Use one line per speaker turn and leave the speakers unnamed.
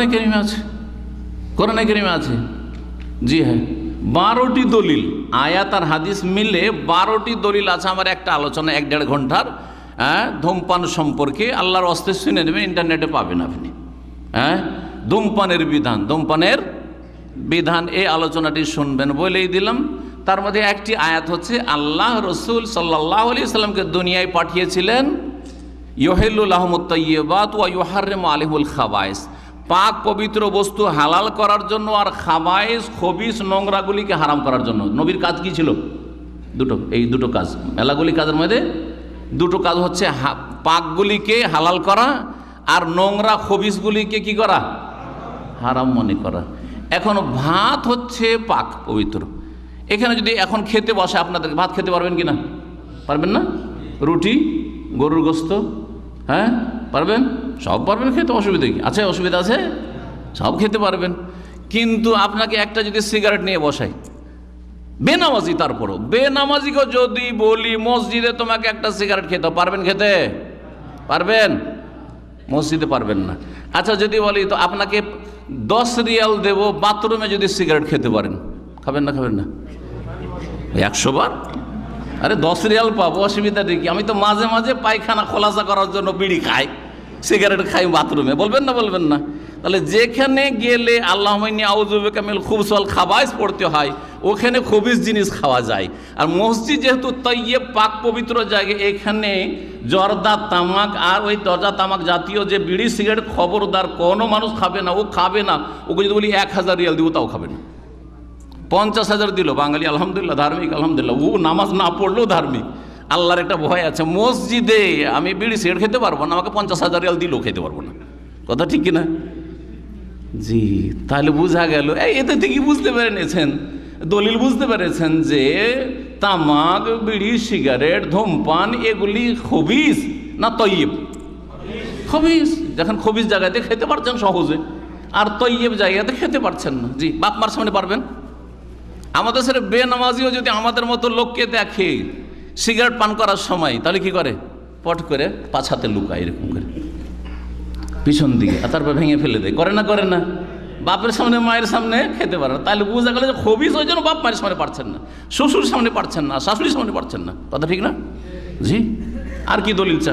কোরআনে কেরিমে আছে? কোরআনে কেরিমে আছে? জি হ্যাঁ। বারোটি দলিল, আয়াত আর হাদিস মিলে বারোটি দলিল আছে আমার একটা আলোচনা, এক দেড় ঘণ্টার হ্যাঁ ধূমপান সম্পর্কে। আল্লাহর অস্তে শুনে নেবেন, ইন্টারনেটে পাবেন আপনি। হ্যাঁ ধূমপানের বিধান ধূমপানের বিধান, এই আলোচনাটি শুনবেন বলেই দিলাম। তার মধ্যে একটি আয়াত হচ্ছে, আল্লাহ রসুল সাল্লাহ আলি সাল্লামকে দুনিয়ায় পাঠিয়েছিলেন ইহেলুল আহমদ তৈবাত ওয়া ইহারেম আলিহুল খাবাইস। পাক পবিত্র বস্তু হালাল করার জন্য আর খাবাইস খবিস নোংরাগুলিকে হারাম করার জন্য। নবীর কাজ কি ছিল? দুটো, এই দুটো কাজ। মেলাগুলি কাজের মধ্যে দুটো কাজ হচ্ছে পাকগুলিকে হালাল করা আর নোংরা খবিসগুলিকে কি করা? হারাম মনে করা। এখন ভাত হচ্ছে পাক পবিত্র। এখানে যদি এখন খেতে বসে আপনাদের, ভাত খেতে পারবেন কি না পারবেন না? রুটি, গরুর গোস্ত হ্যাঁ? পারবেন? সব পারবেন খেতে? অসুবিধা কি? আছে অসুবিধা আছে? সব খেতে পারবেন। কিন্তু আপনাকে একটা যদি সিগারেট নিয়ে বসাই, বেনামাজি তারপরও বেনামাজিকে যদি বলি, মসজিদে তোমাকে একটা সিগারেট খেতে পারবেন খেতে? পারবেন? মসজিদে পারবেন না। আচ্ছা যদি বলি, তো আপনাকে দশ রিয়াল দেব, বাথরুমে যদি সিগারেট খেতে পারেন। খাবেন না খাবেন না? একশো বার? আরে, দশ রিয়াল পাবো, অসুবিধা দেখি আমি তো মাঝে মাঝে পায়খানা, খোলাসা করার জন্য বিড়ি খাই। সিগারেট খাই বাথরুমে, বলবেন না বলবেন না। তাহলে যেখানে গেলে আল্লাহ আউজুবে কামিল খুব সল খাবাইস পড়তে হয়, ওখানে খুবিস জিনিস খাওয়া যায়। আর মসজিদ যেহেতু তৈয়ে পাক পবিত্র জায়গা, এখানে জর্দা তামাক আর ওই দরজা তামাক জাতীয় যে বিড়ি, সিগারেট খবরদার কোনো মানুষ খাবে না, ও খাবে না। ওকে যদি বলি এক হাজার রিয়াল দিব, তাও খাবে না। পঞ্চাশ হাজার দিল, বাঙালি আলহামদুলিল্লাহ, ধার্মিক আলহামদুলিল্লাহ। ও নামাজ না পড়লেও ধার্মিক। আল্লাহর একটা ভয় আছে, মসজিদে আমি বিড়ি সিগারেট খেতে পারব না, আমাকে পঞ্চাশ হাজার রিয়াল দিলেও খেতে পারব না। কথা ঠিক কিনা? জি, তাহলে বোঝা গেল, এই এতে ঠিকই বুঝতে পেরেছেন, দলিল বুঝতে পেরেছেন যে তামাক, বিড়ি, সিগারেট, ধূমপান, এগুলি খবিস না তৈব খবিস, যখন খবিস জায়গাতে খেতে পারছেন সহজে, আর তৈব জায়গাতে খেতে পারছেন না। জি, বাপ মার সামনে পারবেন? আমাদের সেটা বেনামাজিও যদি আমাদের মতো লোককে দেখে সিগারেট পান করার সময়, তাহলে কি করে? পট করে পাছাতে লুকায় এরকম করে। পিছন দিকে, আর তারপর ভেঙে ফেলে দেয়। করে না করে না। বাপের সামনে, মায়ের সামনে খেতে পারে না। তাহলে বোঝা গেল যে খবিস ওই জন্য বাপ মায়ের সামনে পারছেন না। শ্বশুর সামনে পারছেন না, শাশুড়ির সামনে পারছেন না। কথা ঠিক না? জি? আর কি দলিল চান?